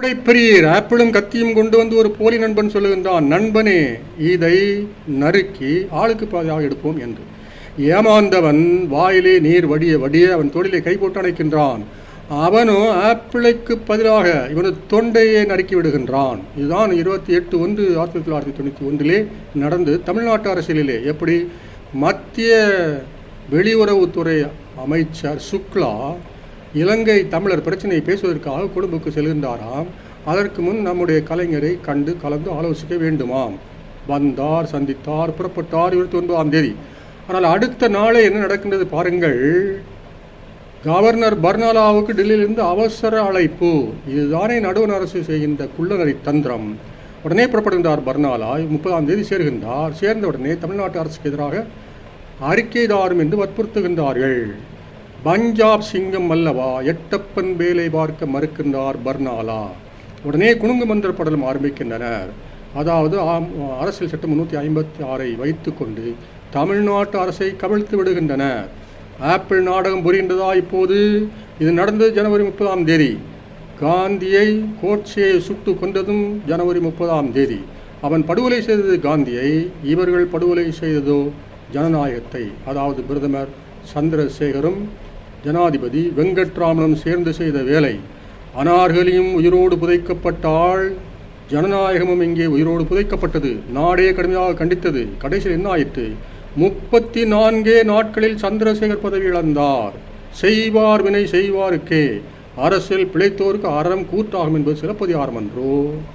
பெரியர் ஆப்பிளும் கத்தியும் கொண்டு வந்து ஒரு போலி நண்பன் சொல்லுகின்றான் நண்பனே இதை நறுக்கி ஆளுக்கு பாதையாக எடுப்போம் என்று. ஏமாந்தவன் வாயிலே நீர் வடிய வடிய அவன் தொழிலை கை போட்டு அணைக்கின்றான். அவனும் ஆப்பிளுக்கு பதிலாக இவனது தொண்டையை நறுக்கி விடுகின்றான். இதுதான் இருபத்தி எட்டு ஒன்று ஆயிரத்தி தொள்ளாயிரத்தி தொண்ணூற்றி ஒன்றிலே நடந்து தமிழ்நாட்டு அரசியலிலே. எப்படி? மத்திய வெளியுறவுத்துறை அமைச்சர் சுக்லா இலங்கை தமிழர் பிரச்சனையை பேசுவதற்காக கொழும்புக்கு செல்கின்றாராம். அதற்கு முன் நம்முடைய கலைஞரை கண்டு கலந்து ஆலோசிக்க வேண்டுமாம். வந்தார் சந்தித்தார் புறப்பட்டார் இருபத்தி ஒன்பதாம் தேதி. ஆனால் அடுத்த நாளே என்ன நடக்கின்றது பாருங்கள். கவர்னர் பர்னாலாவுக்கு டெல்லியிலிருந்து அவசர அழைப்பு. இதுதானே நடுவண் அரசு செய்கின்ற குள்ளநரி தந்திரம். உடனே புறப்படுகின்றார் பர்னாலா. முப்பதாம் தேதி சேர்கின்றார். சேர்ந்த உடனே தமிழ்நாட்டு அரசுக்கு எதிராக அறிக்கை தாரும் என்று வற்புறுத்துகின்றார்கள். பஞ்சாப் சிங்கம் அல்லவா? எட்டப்பன் வேலை பார்க்க மறுக்கின்றார் பர்னாலா. உடனே குணுங்கு மந்திர படலம் ஆரம்பிக்கின்றனர். அதாவது ஆம், அரசியல் சட்டம் முன்னூற்றி ஐம்பத்தி ஆறை வைத்துக்கொண்டு தமிழ்நாட்டு அரசை கவிழ்த்து விடுகின்றனர். ஆப்பிள் நாடகம் புரிகின்றதா இப்போது? இது நடந்தது ஜனவரி முப்பதாம் தேதி. காந்தியை கோட்சையை சுட்டு கொண்டதும் ஜனவரி முப்பதாம் தேதி. அவன் படுகொலை செய்தது காந்தியை இவர்கள் படுகொலை செய்ததோ ஜனநாயகத்தை. அதாவது பிரதமர் சந்திரசேகரும் ஜனாதிபதி வெங்கட்ராமனும் சேர்ந்து செய்த வேலை. அனார்கலியும் உயிரோடு புதைக்கப்பட்டால் ஜனநாயகமும் இங்கே உயிரோடு புதைக்கப்பட்டது. நாடே கடுமையாக கண்டித்தது. கடைசியில் என்ன ஆயிற்று? முப்பத்தி நான்கே நாட்களில் சந்திரசேகர் பதவி இழந்தார். செய்வார் வினை செய்வாருக்கே. அரசியல் பிழைத்தோருக்கு அறம் கூட்டாகும் என்பது சிலப்பதிகாரம் அன்றோ.